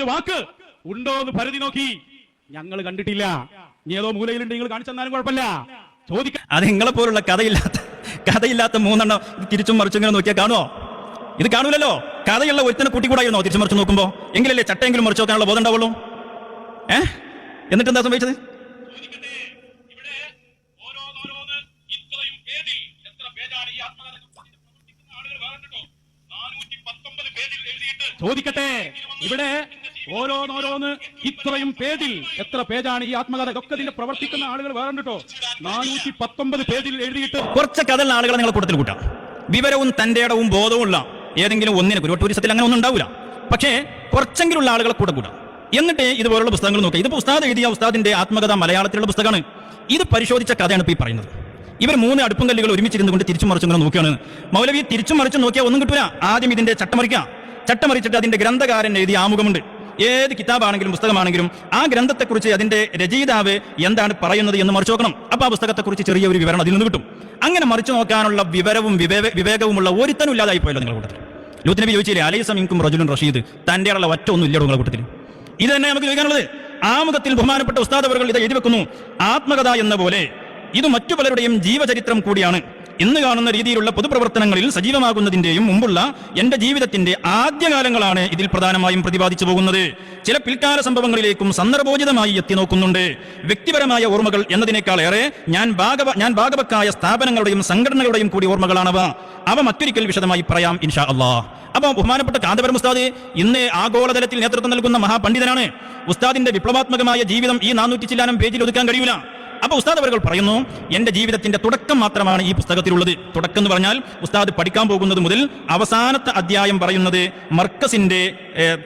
എന്നൊരു വാക്ക്. ഉണ്ടോ എന്ന് പരിധി നോക്കി. ഞങ്ങൾ കണ്ടിട്ടില്ല. നീ ഏതോ മൂലയിലുണ്ട്. നിങ്ങൾ കാണിച്ചു തന്നാലും കുഴപ്പമില്ല. ചോദിക്കാം അത് നിങ്ങളെ പോലുള്ള കഥയില്ലാത്ത കഥയില്ലാത്ത മൂന്നെണ്ണം തിരിച്ചും മറിച്ചും ഇങ്ങനെ നോക്കിയാൽ കാണുമോ ഇത് കാണൂലല്ലോ. കഥയുള്ള ഒരുത്തനെ കൂട്ടിക്കൂടായിരുന്നോ തിരിച്ചു മറിച്ച് നോക്കുമ്പോ? എങ്കിലല്ലേ ചട്ടയെങ്കിലും മറിച്ച് നോക്കാനുള്ള ബോധം ഉണ്ടാവുള്ളൂ? ഏ? എന്നിട്ട് എന്താ സംഭവിച്ചത്? ചോദിക്കട്ടെ. ഇവിടെ ഓരോന്നോരോന്ന് ഇത്രയും പേജിൽ എത്ര പേജാണ് ഈ ആത്മകഥ? ഒക്കെ ഇതിന്റെ പ്രവർത്തിക്കുന്ന ആളുകൾ വേറെ കേട്ടോ നാനൂറ്റി പത്തൊമ്പത് പേജിൽ എഴുതിയിട്ട് കുറച്ച് കഥ ആളുകളെ നിങ്ങൾ കൂട്ടത്തിൽ കൂട്ടാം. വിവരവും തന്റെ ഇടവും ബോധവും ഉള്ള ഏതെങ്കിലും ഒന്നിനെ ഒരു ടൂറിസത്തിൽ അങ്ങനെ ഒന്നും ഉണ്ടാവില്ല പക്ഷേ കുറച്ചെങ്കിലുള്ള ആളുകളെ കൂടെ കൂടാം. എന്നിട്ട് ഇതുപോലുള്ള പുസ്തകങ്ങൾ നോക്കുക. ഇത് ഉസ്താദ് എഴുതിയ ഉസ്താദിന്റെ ആത്മകഥ മലയാളത്തിലുള്ള പുസ്തകമാണ്. ഇത് പരിശോധിച്ച കഥയാണ് ഇപ്പോൾ ഈ പറയുന്നത്. ഇവർ മൂന്ന് അടുപ്പും കല്ലുകൾ ഒരുമിച്ചിരുന്നു കൊണ്ട് തിരിച്ചു മറിച്ചു ഇങ്ങനെ നോക്കുകയാണ്. മൗലവി തിരിച്ചു മറിച്ച് നോക്കിയാൽ ഒന്നും കിട്ടൂല. ആദ്യം ഇതിന്റെ ചട്ടമറിക്കുക ചട്ടമറിച്ചിട്ട് അതിന്റെ ഗ്രന്ഥകാരൻ എഴുതിയ ആമുഖമുണ്ട്. ഏത് കിതാബാണെങ്കിലും പുസ്തകമാണെങ്കിലും ആ ഗ്രന്ഥത്തെക്കുറിച്ച് അതിന്റെ രചയിതാവ് എന്താണ് പറയുന്നത് എന്ന് മറിച്ചു നോക്കണം അപ്പൊ ആ പുസ്തകത്തെക്കുറിച്ച് ചെറിയ ഒരു വിവരണം അതിൽ നിന്ന് കിട്ടും. അങ്ങനെ മറിച്ചു നോക്കാനുള്ള വിവരവും വിവേക വിവേകവുമുള്ള ഒരുത്തനും ഇല്ലാതായി പോയല്ലോ നിങ്ങളുടെ കൂട്ടത്തിൽ. ലൂത്ത് നബി ചോദിച്ചില്ലേ അലൈ സമീംക്കും റജുലും റഷീദ് തന്റെ ഉള്ള ഒറ്റ ഒന്നും ഇല്ലടോ നിങ്ങളുടെ കൂട്ടത്തിൽ? ഇത് തന്നെ നമുക്ക് ചോദിക്കാനുള്ളത്. ആമുഖത്തിൽ ബഹുമാനപ്പെട്ട ഉസ്താദ് അവർ ഇത് എഴുതി വെക്കുന്നു. ആത്മകഥ എന്ന പോലെ ഇത് മറ്റു പലരുടെയും ജീവചരിത്രം കൂടിയാണ്. ഇന്ന് കാണുന്ന രീതിയിലുള്ള പൊതുപ്രവർത്തനങ്ങളിൽ സജീവമാകുന്നതിന്റെയും മുമ്പുള്ള എന്റെ ജീവിതത്തിന്റെ ആദ്യകാലങ്ങളാണ് ഇതിൽ പ്രധാനമായും പ്രതിപാദിച്ചു പോകുന്നത്. ചില പിൽക്കാല സംഭവങ്ങളിലേക്കും സന്ദർഭോചിതമായി എത്തി നോക്കുന്നുണ്ട്. വ്യക്തിപരമായ ഓർമ്മകൾ എന്നതിനേക്കാൾ ഏറെ ഞാൻ ഭാഗവ ഞാൻ ഭാഗവക്കായ സ്ഥാപനങ്ങളുടെയും സംഘടനകളുടെയും കൂടി ഓർമ്മകളാണവ. അവ മറ്റൊരിക്കൽ വിശദമായി പറയാം ഇൻഷാ അള്ളാ. അപ്പൊ ബഹുമാനപ്പെട്ട കാന്തപുരം ഉസ്താദ് ഇന്ന് ആഗോളതലത്തിൽ നേതൃത്വം നൽകുന്ന മഹാപണ്ഡിതനാണ്. ഉസ്താദിന്റെ വിപ്ലവാത്മകമായ ജീവിതം ഈ നാനൂറ്റി ചില്ലാനം പേജിൽ ഒതുക്കാൻ കഴിയൂല. അപ്പൊ ഉസ്താദ് അവർ പറയുന്നു എന്റെ ജീവിതത്തിന്റെ തുടക്കം മാത്രമാണ് ഈ പുസ്തകത്തിലുള്ളത്. തുടക്കം എന്ന് പറഞ്ഞാൽ ഉസ്താദ് പഠിക്കാൻ പോകുന്നത് മുതൽ അവസാനത്തെ അധ്യായം പറയുന്നത് മർക്കസിന്റെ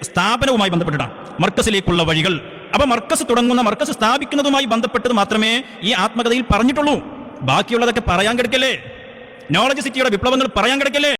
സ്ഥാപനവുമായി ബന്ധപ്പെട്ടിട്ടാണ് മർക്കസിലേക്കുള്ള വഴികൾ. അപ്പൊ മർക്കസ് തുടങ്ങുന്ന മർക്കസ് സ്ഥാപിക്കുന്നതുമായി ബന്ധപ്പെട്ടത് മാത്രമേ ഈ ആത്മകഥയിൽ പറഞ്ഞിട്ടുള്ളൂ. ബാക്കിയുള്ളതൊക്കെ പറയാൻ കിടക്കല്ലേ? നോളജ് സിറ്റിയുടെ വിപ്ലവങ്ങൾ പറയാൻ കിടക്കല്ലേ?